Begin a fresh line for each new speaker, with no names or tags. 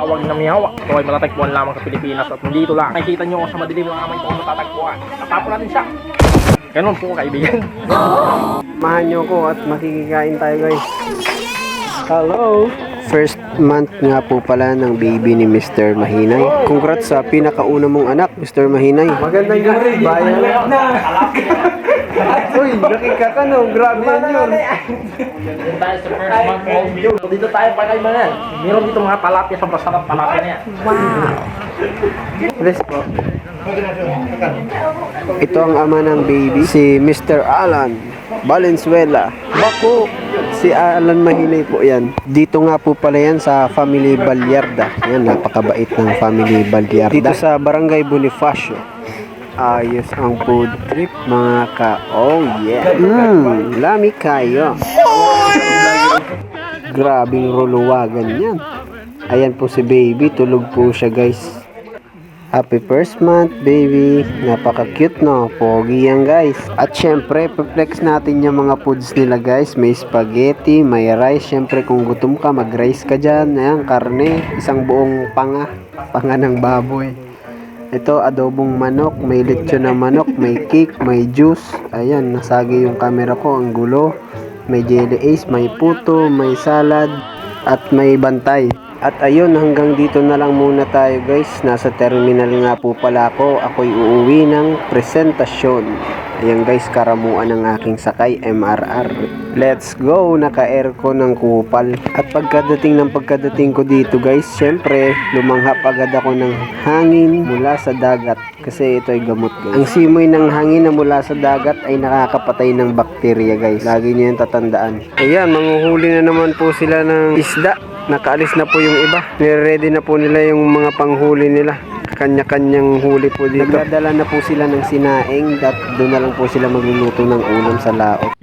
Tawag na miyaw. Ito ay matatagpuan lamang sa Pilipinas at dito lang. Nakikita nyo sa madilim ng amay ito ang matatagpuan. Natapon natin siya. Ganun po kaibigan.
Samahan nyo ko at makikikain tayo guys. Hello! First month nga po pala ng baby ni Mr. Mahinay. Congrats sa pinakauna mong anak, Mr. Mahinay. Magandang gabi, bayan. Uy, nakikatanong, grabe yan yun.
Dito tayo sa first month view. Dito tayo pa kayo mga. Meron dito mga palapya sa masarap palapya na yan.
Let's go. Ito ang ama ng baby, si Mr. Alan Valenzuela. Bako! Si Alan Mahinay po yan. Dito nga po pala yan sa Family Balyarda. Yan, napakabait ng Family Balyarda. Dito sa Barangay Bonifacio. Ayos ang food trip mga ka. Oh yeah. Mmm, lami kayo. Grabing ruluwagan yan. Ayan po si baby, tulog po siya guys. Happy first month, baby. Napaka-cute, no? Pogi yan, guys. At syempre, flex natin yung mga foods nila, guys. May spaghetti, may rice. Syempre, kung gutom ka, mag-rice ka dyan. Ayan, karne. Isang buong panga. Panga ng baboy. Ito, adobong manok. May lechon na manok. May cake, may juice. Ayan, nasagi yung camera ko. Ang gulo. May jelly ace, may puto, may salad, at may bantay. At ayun, hanggang dito na lang muna tayo guys. Nasa terminal nga po pala ako. Ako'y uuwi ng presentasyon. Ayan guys, karamuan ng aking sakay, MRR. Let's go! Naka-aircon ng kupal. At pagkadating ng pagkadating ko dito guys, syempre, lumanghap agad ako ng hangin mula sa dagat. Kasi ito ay gamot guys. Ang simoy ng hangin na mula sa dagat ay nakakapatay ng bakterya guys. Lagi niyo yan tatandaan. Ayan, manguhuli na naman po sila ng isda. Nakaalis na po yung iba. Nire-ready na po nila yung mga panghuli nila. Kanya-kanyang huli po dito. Nagdadala na po sila ng sinaing at doon na lang po sila magluluto ng ulam sa laot.